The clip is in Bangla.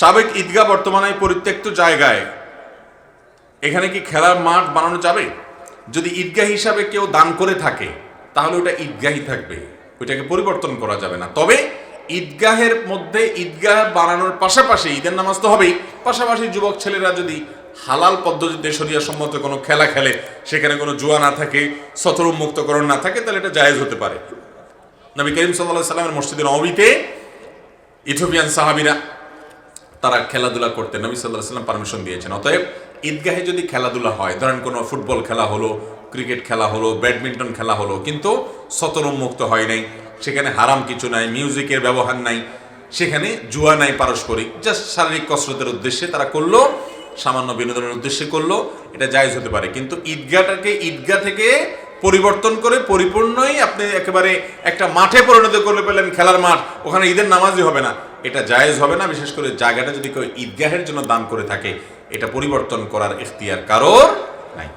সাবেক ঈদগাহ বর্তমানে পরিত্যক্ত জায়গায়। এখানে কি খেলার মাঠ বানানো যাবে? যদি ঈদগাহ হিসাবে কেউ দান করে থাকে, তাহলে ওটা ঈদগাহই থাকবে। ওইটাকে পরিবর্তন করা যাবে না। তবে ঈদগাহের মধ্যে ঈদগাহ বানানোর পাশাপাশি ঈদের নামাজ তো হবেই। পাশাপাশি যুবক ছেলেরা যদি হালাল পদ্ধতিতে শরিয়া সম্মত কোনো খেলা খেলে, সেখানে কোনো জুয়া না থাকে সতর মুক্তকরণ না থাকে, তাহলে এটা জায়েজ হতে পারে। নবী করিম সাল্লাহ সাল্লামের মসজিদের নবীতে ইথোপিয়ান সাহাবিরা তারা খেলাধুলা করতে নবী সাল্লাহ সাল্লাম পারমিশন দিয়েছেন। অতএব ঈদগাহে যদি খেলাধুলা হয়, ধরেন কোনো ফুটবল খেলা হলো, ক্রিকেট খেলা হলো, ব্যাডমিন্টন খেলা হলো, কিন্তু সতরুন্মুক্ত হয় নাই, সেখানে হারাম কিছু নাই, মিউজিকের ব্যবহার নাই, সেখানে জুয়া নাই পারস্পরিক জাস্ট শারীরিক কসরতের উদ্দেশ্যে তারা করল, সামান্য বিনোদনের উদ্দেশ্যে করল, এটা জায়েজ হতে পারে। কিন্তু ঈদগাহটাকে, ঈদগাহ থেকে পরিবর্তন করে পরিপূর্ণই আপনি একেবারে একটা মাঠে পরিণত করে পেলেন খেলার মাঠ, ওখানে ঈদের নামাজই হবে না। এটা জায়েজ হবে না, বিশেষ করে জায়গাটা যদি কেউ ঈদগাহের জন্য দান করে থাকে, এটা পরিবর্তন করার ইখতিয়ার কারোর নাই।